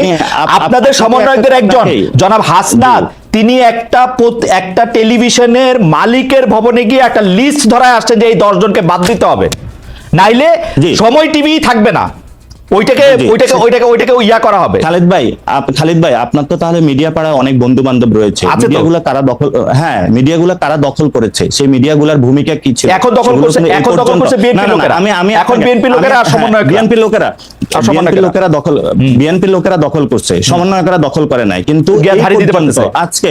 আপনি- আপ- আপনাদের সমন্বয়কের একজন জনাব হাসনাত তিনি একটা একটা টেলিভিশনের মালিকের ভবনে গিয়ে একটা লিস্ট ধরায় আসছেন যে এই দশজনকে বাদ দিতে হবে। নাইলে সময় টিভি থাকবে না। ওইটাকে ওইটাকে ওইটাকে ওইটাকে ইয়া করা হবে। খালিদ ভাই খালিদ ভাই আপনার তো তাহলে মিডিয়া পাড়ায় অনেক বন্ধু বান্ধব রয়েছে মিডিয়াগুলো কারা দখল হ্যাঁ মিডিয়াগুলো কারা দখল করেছে? সেই মিডিয়াগুলোর ভূমিকা কি ছিল? এখন দখল করছে- এখন দখল করছে না, লোকেরা। আমি আমি এখন BNP লোকেরা আর আমি- সমন্বয়করা। বিএনপি লোকেরা বিএনপি লোকেরা দখল বিএনপি লোকেরা দখল করছে। সমন্বয়করা দখল করে নাই। কিন্তু। আজকে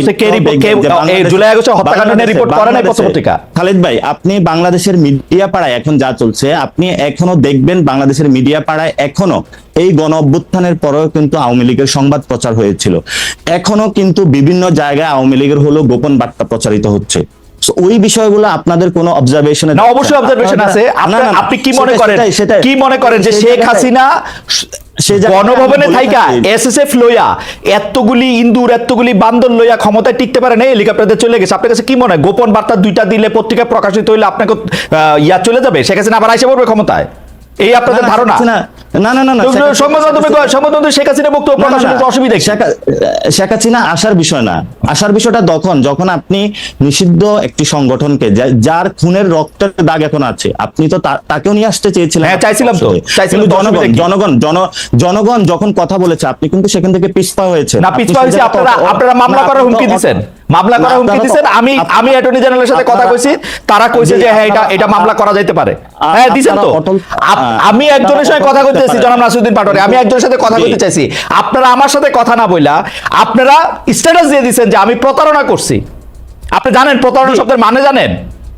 আগস্টে কে এই জুলাই আগস্টে হত্যাকাণ্ড নিয়ে রিপোর্ট করে নাই পত্রপত্রিকা খালেদ ভাই আপনি বাংলাদেশের মিডিয়া পাড়ায় এখন যা চলছে আপনি এখনও দেখবেন বাংলাদেশের মিডিয়া পাড়ায় এখনও এই গণ অভ্যুত্থানের পরেও কিন্তু আওয়ামী লীগের সংবাদ প্রচার হয়েছিল। এখনও কিন্তু বিভিন্ন জায়গায় আওয়ামী লীগের হলো গোপন বার্তা প্রচারিত হচ্ছে। ওই বিষয়গুলো আপনাদের কোনো অবজারভেশনে না অবশ্যই অবজারভেশন আছে। আপনি কি মনে করেন? কি মনে করেন যে শেখ হাসিনা গণভবনে থাইকা। এসএসএফ লইয়া এতগুলি ইন্দুর এতগুলি বান্দর লইয়া ক্ষমতায় টিকতে পারে না হেলিকপ্টারে চলে গেছে। আপনার কাছে কি মনে হয়? গোপন বার্তা দুইটা দিলে পত্রিকা প্রকাশিত হইলে আপনাকে আহ, ইয়া চলে যাবে? শেখ হাসিনা আবার আইসে পড়বে ক্ষমতায়? এই আপনাদের ধারণা? না না না না শেখ হাসিনা- বক্তব্য প্রকাশের অসুবিধা শেখ- হাসিনা আসার বিষয় না। আসার বিষয়টা তখন যখন আপনি নিষিদ্ধ একটি সংগঠনকে যার খুনের রক্তের দাগ এখন আছে আপনি তো তাকেও নিয়ে আসতে চেয়েছিলেন। হ্যাঁ, চাইছিলাম তো। চাইছিলাম জনগণ জনগণ জন জনগণ যখন কথা বলেছে আপনি কিন্তু সেখান থেকে পিছপা হয়েছে না পিছপা হয়েছে আপনারা আপনারা মামলা করার হুমকি দিচ্ছেন মামলা করার হুমকি দিচ্ছেন আমি আমি অ্যাটর্নি জেনারেলের সাথে কথা কইছি তারা কইছে যে হ্যাঁ এটা এটা মামলা করা যাইতে পারে। হ্যাঁ দিছেন তো। আমি একজনের সাথে কথা কইতেছি জনাব নাসিরুদ্দিন পাটোয়ারি। আমি একজনের সাথে কথা বলতে কইতে চাইছি। আপনারা আমার সাথে কথা না বইলা আপনারা স্ট্যাটাস দিয়ে দিচ্ছেন যে আমি প্রতারণা করছি। আপনি জানেন প্রতারণা। শব্দের মানে জানেন?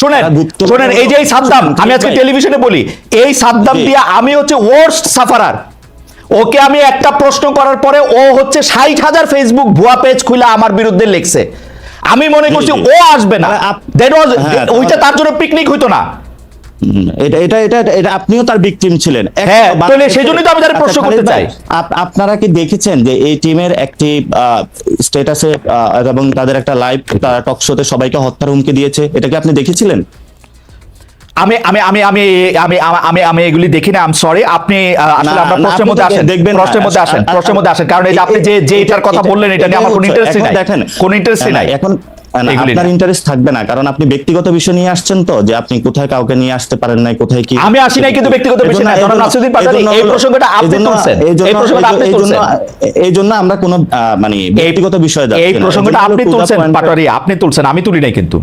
শোনেন শোনেন এই যে এই সাদ্দাম আমি আজকে টেলিভিশনে বলি এই সাদ্দাম। দিয়ে আমি হচ্ছে ওয়ার্স্ট সাফারার ওকে আমি একটা প্রশ্ন করার পরে ও হচ্ছে ষাট হাজার ফেসবুক ভুয়া পেজ খুলে আমার বিরুদ্ধে লিখছে। আমি মনে করছি ও আসবে না। দ্যাট ওয়াজ ওইটা তার জন্য পিকনিক হইতো না। এটা এটা এটা এটা আপনিও তার ভিকটিম ছিলেন হ্যাঁ, সেজন্যই তো আমি তার প্রশ্ন আচ্ছা, করতে চাই। আপনারা কি দেখেছেন যে এই টিমের একটি স্ট্যাটাসে এবং তাদের একটা লাইভ তারা টক শোতে সবাইকে হত্যার হুমকি দিয়েছে এটা কি আপনি দেখেছিলেন আমি আমি আমি আমি আমি আমি- আমি এগুলি দেখি না আম সরি আপনি আসলে আমরা প্রশ্নের মধ্যে আসেন দেখবেন। প্রশ্নের মধ্যে আসেন প্রশ্নের মধ্যে আসেন কারণ এই যে আপনি যে যে এটার কথা বললেন এটা নিয়ে আমার কোনো এখন নাই দেখেন কোনো ইন্টারেস্টই না, নাই এখন আপনার ইন্টারেস্ট থাকবে না কারণ আপনি ব্যক্তিগত বিষয় নিয়ে আসছেন তো যে আপনি কোথায় কাউকে নিয়ে আসতে পারেন নাই কোথায় কি আমি আসি নাই কিন্তু ব্যক্তিগত বিষয় না। এই জনাব জন্য- নাসিরুদ্দিন পাটোয়ারি, এই প্রসঙ্গটা আপনি তুলছেন। এই প্রসঙ্গটা আপনি তুলছেন। এই জন্য আমরা কোনো মানে ব্যক্তিগত বিষয় এই প্রসঙ্গটা আপনি তুলছেন পাটোয়ারি আপনি তুলছেন আমি তুলি নাই কিন্তু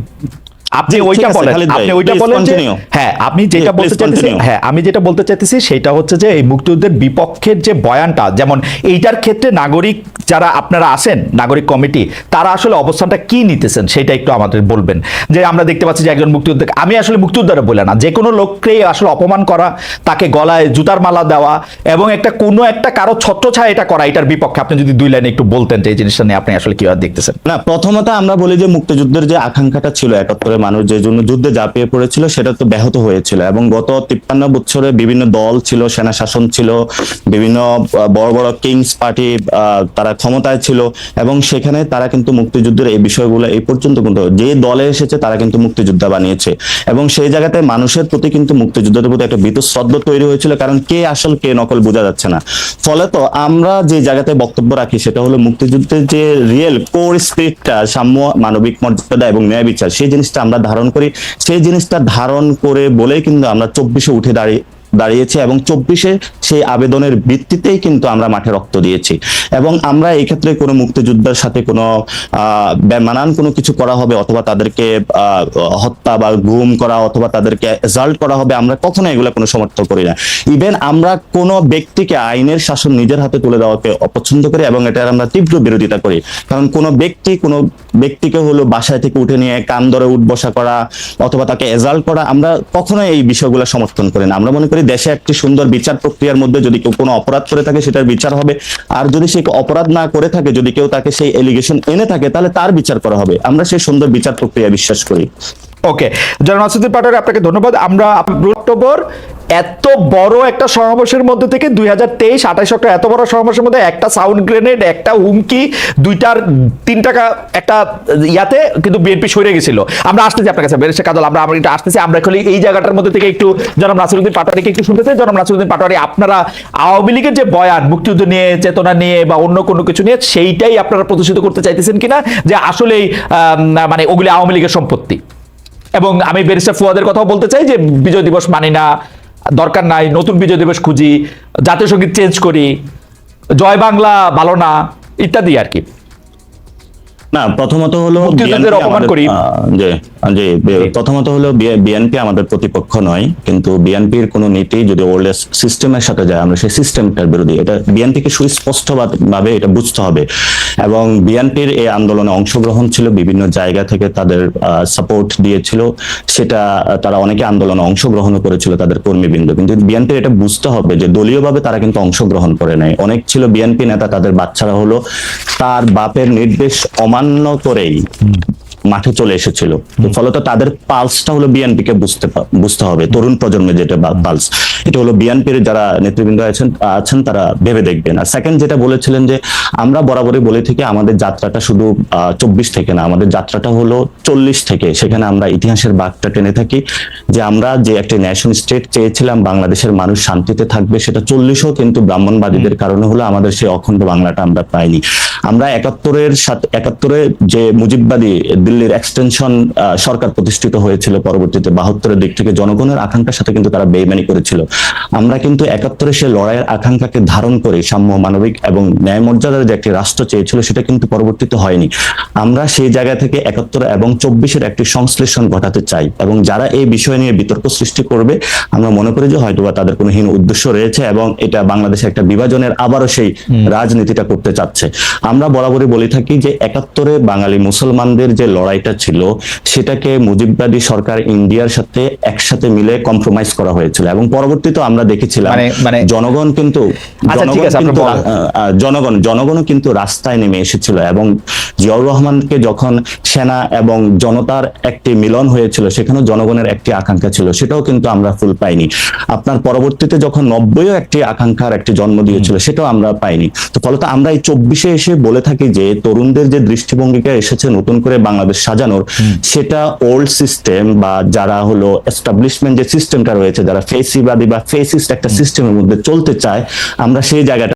আপনি ওইটা বলেন। আপনি ওইটা বলেন যে হ্যাঁ আমি যেটা বলতে চাইতেছি continue. হ্যাঁ আমি যেটা বলতে চাইতেছি সেটা হচ্ছে যে এই মুক্তিযুদ্ধের বিপক্ষের যে বয়ানটা যেমন এইটার ক্ষেত্রে নাগরিক যারা আপনারা আছেন নাগরিক কমিটি তারা আসলে অবস্থানটা কি নিতেছেন সেটা একটু আমাদের বলবেন। যে আমরা দেখতে পাচ্ছি যে একজন মুক্তিযুদ্ধ আমি আসলে মুক্তিযোদ্ধারা বলে না যে কোনো লোককেই আসলে অপমান করা তাকে গলায় জুতার মালা দেওয়া এবং একটা কোনো একটা কারও ছত্রছায়া এটা করা এটার বিপক্ষে আপনি যদি দুই লাইনে একটু বলতেন যে এই জিনিসটা নিয়ে আপনি আসলে কীভাবে দেখতেছেন। না প্রথমত আমরা বলি যে মুক্তিযুদ্ধের যে আকাঙ্ক্ষাটা ছিল একাত্তরে মানুষ যে জন্য যুদ্ধে ঝাঁপিয়ে পড়েছিল সেটা তো ব্যাহত হয়েছিল। এবং গত তিপ্পান্ন বছরে বিভিন্ন দল ছিল, সেনা শাসন ছিল, বিভিন্ন বড় বড় কিংস পার্টি তারা ক্ষমতায় ছিল এবং সেখানে তারা কিন্তু মুক্তিযুদ্ধের এই বিষয়গুলো এই পর্যন্ত কিন্তু যে দলে এসেছে তারা কিন্তু মুক্তিযোদ্ধা বানিয়েছে। এবং সেই জায়গাতে মানুষের প্রতি কিন্তু মুক্তিযুদ্ধের প্রতি একটা বীতশ্রদ্ধ তৈরি হয়েছিল, কারণ কে আসল, কে নকল বোঝা যাচ্ছে না। ফলে তো আমরা যে জায়গাতে বক্তব্য রাখি সেটা হলো মুক্তিযুদ্ধের যে রিয়েল কোর স্পিরিটটা সাম্য, মানবিক মর্যাদা এবং ন্যায় বিচার, সেই জিনিসটা আমরা ধারণ করি সেই জিনিসটা ধারণ করে বলেই কিন্তু আমরা চব্বিশে উঠে দাঁড়িয়ে দাঁড়িয়েছে এবং চব্বিশে সেই আবেদনের ভিত্তিতেই কিন্তু আমরা মাঠে রক্ত দিয়েছি। এবং আমরা এই ক্ষেত্রে কোনো মুক্তিযোদ্ধার সাথে কোনো বেমানান কোনো কিছু করা হবে অথবা তাদেরকে হত্যা বা গুম করা অথবা তাদেরকে এজাল্ট করা হবে আমরা কখনো এগুলো কোনো সমর্থন করি না। ইভেন আমরা কোনো ব্যক্তিকে আইনের শাসন নিজের হাতে তুলে দেওয়াকে অপছন্দ করি এবং এটার আমরা তীব্র বিরোধিতা করি। কারণ কোনো ব্যক্তি কোনো ব্যক্তিকে হলো বাসায় থেকে উঠে নিয়ে কান ধরে উঠ বসা করা অথবা তাকে এজাল্ট করা আমরা কখনো এই বিষয়গুলো সমর্থন করি না। আমরা মনে করি দেশে একটি সুন্দর বিচার প্রক্রিয়ার মধ্যে যদি কেউ কোনো অপরাধ করে থাকে, সেটার বিচার হবে। আর যদি সে অপরাধ না করে থাকে, যদি কেউ তাকে সেই এলিগেশন এনে থাকে, তাহলে তার বিচার করা হবে। আমরা সেই সুন্দর বিচার প্রক্রিয়া বিশ্বাস করি। ওকে জনাব পাটোয়ারি, আপনাকে ধন্যবাদ। আমরা অক্টোবর এত বড় একটা সমাবেশের মধ্যে থেকে দুই হাজার তেইশ আঠাশ অক্টোবর, এত বড় সমাবেশের মধ্যে একটা সাউন্ড গ্রেনেড একটা হুমকি, দুইটার তিন টাকা একটা ইয়াতে কিন্তু বিএনপি সরে গেছিল। আমরা আসতেছি আপনার কাছে বেরেছে কাজল, আমরা আমরা একটু আসতেছি, আমরা খালি এই জায়গাটার মধ্যে থেকে একটু জনাব নাসিরুদ্দিন পাটোয়ারিকে একটু শুনতে চাই জনাব নাসিরুদ্দিন পাটোয়ারি, আপনারা আওয়ামী লীগের যে বয়ান, মুক্তিযুদ্ধ নিয়ে, চেতনা নিয়ে বা অন্য কোনো কিছু নিয়ে, সেইটাই আপনারা প্রদর্শিত করতে চাইতেছেন কিনা? যে আসলেই মানে ওগুলি আওয়ামী লীগের সম্পত্তি। এবং আমি ব্যারিস্টার ফুয়াদের কথাও বলতে চাই যে বিজয় দিবস মানি না দরকার নাই নতুন বিজয় দিবস খুঁজি জাতীয় সংগীত চেঞ্জ করি জয় বাংলা ভালো না ইত্যাদি আর কি না প্রথমত হলো অপমান করি। বে- প্রথমত হলো বিএনপি আমাদের প্রতিপক্ষ নয় কিন্তু বিএনপির কোন নীতি যদি ওল্ড সিস্টেমের সাথে যায় আমরা সেই সিস্টেমটার বিরোধী। এটা বিএনপিকে সুস্পষ্ট ভাবে এটা বুঝতে হবে। এবং বিএনপির এই আন্দোলনে অংশগ্রহণ ছিল বিভিন্ন জায়গা থেকে তাদের সাপোর্ট দিয়েছিল। সেটা তারা অনেকে আন্দোলনে অংশগ্রহণ করেছিল তাদের কর্মীবৃন্দ। কিন্তু বিএনপির এটা বুঝতে হবে যে দলীয়ভাবে তারা কিন্তু অংশগ্রহণ করে নাই। অনেক ছিল বিএনপি নেতা তাদের বাচ্চারা হলো তার বাপের নির্দেশ অমান্য করেই মাঠে চলে এসেছিল। তো ফলত তাদের পালসটা হলো বিএনপি কে বুঝতে বুঝতে হবে। তরুণ প্রজন্মের যেটা পালস এটা হলো বিএনপির যারা নেতৃবৃন্দ আছেন আছেন তারা ভেবে দেখবেন। আর সেকেন্ড যেটা বলেছিলেন যে আমরা বরাবরই বলে থেকে আমাদের যাত্রাটা শুধু চব্বিশ থেকে না আমাদের যাত্রাটা হলো চল্লিশ থেকে। সেখানে আমরা ইতিহাসের বাঘটা টেনে থাকি যে আমরা যে একটা ন্যাশন স্টেট চেয়েছিলাম বাংলাদেশের মানুষ শান্তিতে থাকবে সেটা চল্লিশও কিন্তু ব্রাহ্মণবাদীদের কারণে হলো আমাদের সেই অখণ্ড বাংলাটা আমরা পাইনি। আমরা একাত্তরের সাথে একাত্তরে যে মুজিববাদী দিল্লির এক্সটেনশন সরকার প্রতিষ্ঠিত হয়েছিল পরবর্তীতে। বাহাত্তরের দিক থেকে জনগণের আকাঙ্ক্ষার সাথে কিন্তু তারা বেইমানি করেছিল। আমরা কিন্তু একাত্তরে সে লড়াইয়ের আকাঙ্ক্ষাকে ধারণ করে সাম্য মানবিক এবং ন্যায় মর্যাদার যে একটি রাষ্ট্র চেয়েছিল সেটা কিন্তু পরবর্তীতে হয়নি। আমরা সেই জায়গা থেকে একাত্তর এবং চব্বিশের একটি সংশ্লেষণ ঘটাতে চাই এবং যারা এই বিষয় নিয়ে বিতর্ক সৃষ্টি করবে আমরা মনে করি যে হয়তোবা তাদের কোনো হীন উদ্দেশ্য রয়েছে এবং এটা বাংলাদেশে একটা বিভাজনের আবারও সেই রাজনীতিটা করতে চাচ্ছে। আমরা বরাবরই বলে থাকি যে একাত্তরে বাঙালি মুসলমানদের যে লড়াইটা ছিল সেটাকে মুজিববাদী সরকার ইন্ডিয়ার সাথে একসাথে মিলে কম্প্রোমাইজ করা হয়েছিল এবং পরবর্তীতে আমরা দেখেছিলাম মানে- মানে- জনগণ কিন্তু আচ্ছা, জনগণ জনগণও কিন্তু রাস্তায় নেমে এসেছিল এবং জিয়াউর রহমানকে যখন সেনা এবং জনতার একটি মিলন হয়েছিল সেখানেও জনগণের একটি আকাঙ্ক্ষা ছিল সেটাও কিন্তু আমরা ফুল পাইনি। আপনার পরবর্তীতে যখন নব্বইও একটি আকাঙ্ক্ষার একটি জন্ম দিয়েছিল সেটাও আমরা পাইনি। তো ফলত আমরা এই চব্বিশে এসে বলে থাকি যে তরুণদের যে দৃষ্টিভঙ্গিকা এসেছে নতুন করে বাংলাদেশ সাজানোর সেটা ওল্ড সিস্টেম বা যারা হলো এস্টাবলিশমেন্ট যে সিস্টেমটা রয়েছে যারা ফেসিবাদী বা ফেসিস্ট একটা সিস্টেমের মধ্যে চলতে চায় আমরা সেই জায়গাটা